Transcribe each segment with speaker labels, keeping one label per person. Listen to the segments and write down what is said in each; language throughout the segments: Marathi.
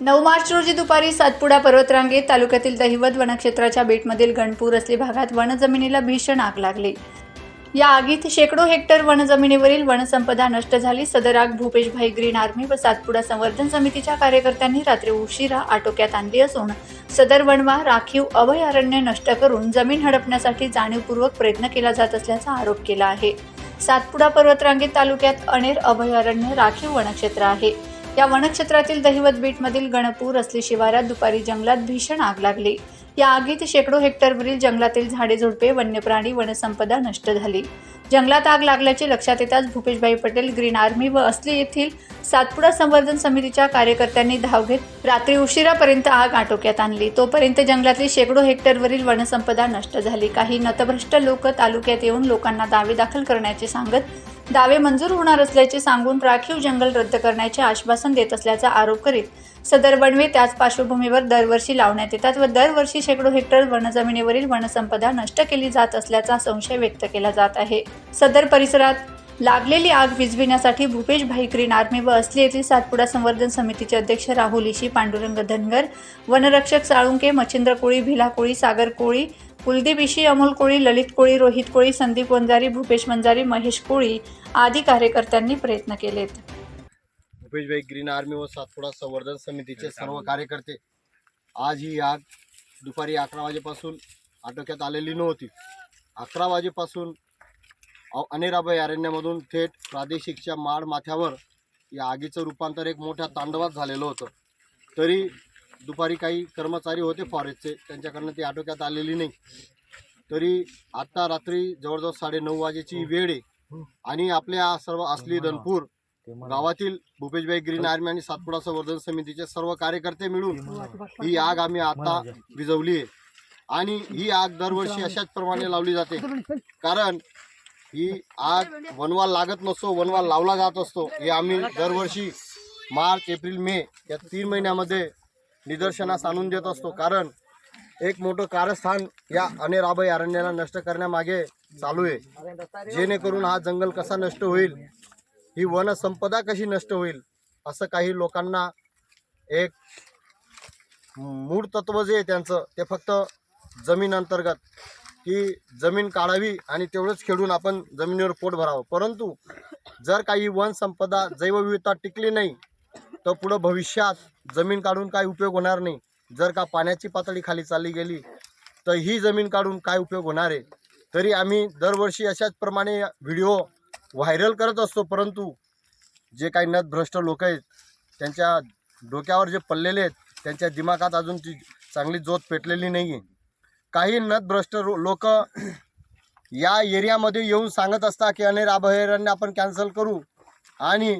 Speaker 1: नऊ मार्च रोजी दुपारी सातपुडा पर्वतरांगेत तालुक्यातील दहिवत वनक्षेत्राच्या बेटमधील गणपूर असले भागात वनजमिनीला भीषण आग लागली. या आगीत शेकडो हेक्टर वनजमिनीवरील वनसंपदा नष्ट झाली. सदर आग भूपेशभाई ग्रीन आर्मी व सातपुडा संवर्धन समितीच्या कार्यकर्त्यांनी रात्री उशिरा आटोक्यात आणली असून सदर वनवा राखीव अभयारण्य नष्ट करून जमीन हडपण्यासाठी जाणीवपूर्वक प्रयत्न केला जात असल्याचा आरोप केला आहे. सातपुडा पर्वतरांगेत तालुक्यात अनेर अभयारण्य राखीव वनक्षेत्र आहे. या वनक्षेत्रातील दहिवत बीटमधील गणपूर असली शिवारात दुपारी जंगलात भीषण आग लागली. या आगीत शेकडो हेक्टरवरील जंगलातील झाडे झुडपे वन्यप्राणी वनसंपदा नष्ट झाली. जंगलात आग लागल्याचे लक्षात येताच भूपेशभाई पटेल ग्रीन आर्मी व असली येथील सातपुडा संवर्धन समितीच्या कार्यकर्त्यांनी धाव घेत रात्री उशिरापर्यंत आग आटोक्यात आणली. तोपर्यंत जंगलातली शेकडो हेक्टरवरील वनसंपदा नष्ट झाली. काही नतभ्रष्ट लोक तालुक्यात येऊन लोकांना दावे दाखल करण्याचे सांगत दावे मंजूर होणार असल्याचे सांगून राखीव जंगल रद्द करण्याचे आश्वासन देत असल्याचा आरोप करीत सदर बनवे त्याच पार्श्वभूमीवर दरवर्षी लावण्यात येतात व दरवर्षी शेकडो हेक्टर वनजमिनीवरील वनसंपदा नष्ट केली जात असल्याचा संशय व्यक्त केला जात आहे. सदर परिसरात लागलेली आग विजविण्यासाठी भूपेश भाई ग्रीन आर्मी व असली येथील सातपुडा संवर्धन समितीचे अध्यक्ष राहुल इशी पांडुरंग धनगर वनरक्षक साळुंके मच्छिंद्र कोळी भिला कोळी सागर कोळी कुलदीप इशी अमोल कोळी ललित कोळी रोहित कोळी संदीप वंजारी भूपेश वंजारी महेश कोळी आदी कार्यकर्त्यांनी प्रयत्न केलेत.
Speaker 2: भूपेशभाई ग्रीन आर्मी व सातपुडा संवर्धन समितीचे सर्व कार्यकर्ते आज ही आग दुपारी अकरा वाजेपासून आटोक्यात आलेली नव्हती. अकरा वाजेपासून अ- अनेराबाई अरण्यामधून थेट प्रादेशिकच्या माड माथ्यावर या आगीचं रूपांतर एक मोठ्या तांडवात झालेलं होतं. तरी दुपारी काही कर्मचारी होते फॉरेस्टचे त्यांच्याकडनं ती आटोक्यात आलेली नाही. तरी आत्ता रात्री जवळजवळ साडेनऊ वाजेची वेळ आहे. आणि आपल्या सर्व असली दनपूर गावातील भूपेशभाई ग्रीन आर्मी आणि सातपुडा संवर्धन समितीचे सर्व कार्यकर्ते मिळून ही आग आम्ही आता विझवली आहे. आणि ही आग दरवर्षी अशाच प्रमाणे लावली जाते. कारण ही आग वनवाल लागत नसतो वनवाल लावला जात असतो. हे आम्ही दरवर्षी मार्च एप्रिल मे या तीन महिन्यामध्ये निदर्शनास आणून देत असतो. कारण एक मोठं कारस्थान या अनेराबाई अरण्याला नष्ट करण्यामागे चालू आहे. जेणेकरून हा जंगल कसा नष्ट होईल ही वनसंपदा कशी नष्ट होईल असं काही लोकांना एक मूळ तत्व जे आहे त्यांचं ते फक्त जमीन अंतर्गत की जमीन काढावी आणि तेवढंच खेळून आपण जमिनीवर पोट भरावं. परंतु जर काही वनसंपदा जैवविविधता टिकली नाही तर पुढं भविष्यात जमीन काढून काय उपयोग होणार नाही. जर का पाण्याची पातळी खाली चालली गेली तर ही जमीन काढून काय उपयोग होणार आहे? तरी आम्ही दरवर्षी अशाच प्रमाणे व्हिडिओ व्हायरल करत असतो परंतु जे काही नतभ्रष्ट लोक आहेत त्यांच्या डोक्यावर जे पडलेले आहेत त्यांच्या दिमागात अजून ती चांगली जोत पेटलेली नाही आहे काही नतभ्रष्ट लोक या एरियामध्ये येऊन सांगत असता की अनेर अभयारण्य आपण कॅन्सल करू. आणि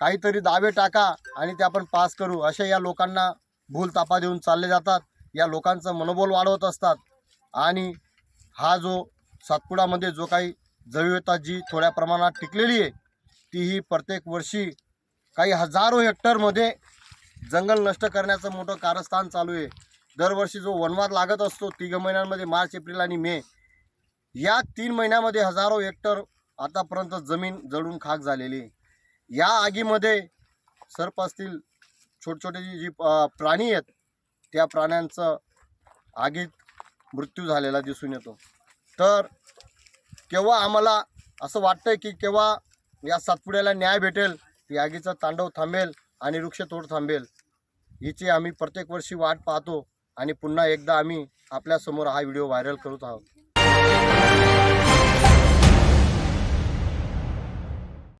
Speaker 2: काहीतरी दावे टाका आणि ते आपण पास करू. अशा या लोकांना भूल तापा देऊन चालले जातात. या लोकांचं मनोबल वाढवत असतात. आणि हा जो सातपुडामध्ये जो काही जैविकता जी थोड्या प्रमाणात टिकलेली आहे ती ही प्रत्येक वर्षी काही हजारो हेक्टरमध्ये जंगल नष्ट करण्याचं मोठं कारस्थान चालू आहे. दरवर्षी जो वनवाद लागत असतो तिघ महिन्यांमध्ये मार्च एप्रिल आणि मे या तीन महिन्यामध्ये हजारो हेक्टर आतापर्यंत जमीन जळून खाक झालेली आहे. या आगीमध्ये सर्प असतील छोटे छोटे जी जी प्राणी आहेत त्या प्राण्यांचं आगीत मृत्यू झालेला दिसून येतो. तर केव्हा आम्हाला असं वाटतंय की केव्हा या सातपुड्याला न्याय भेटेल ती आगीचा तांडव थांबेल आणि वृक्षतोड थांबेल हिची आम्ही प्रत्येक वर्षी वाट पाहतो आणि पुन्हा एकदा आम्ही आपल्यासमोर हा व्हिडिओ व्हायरल करत आहोत.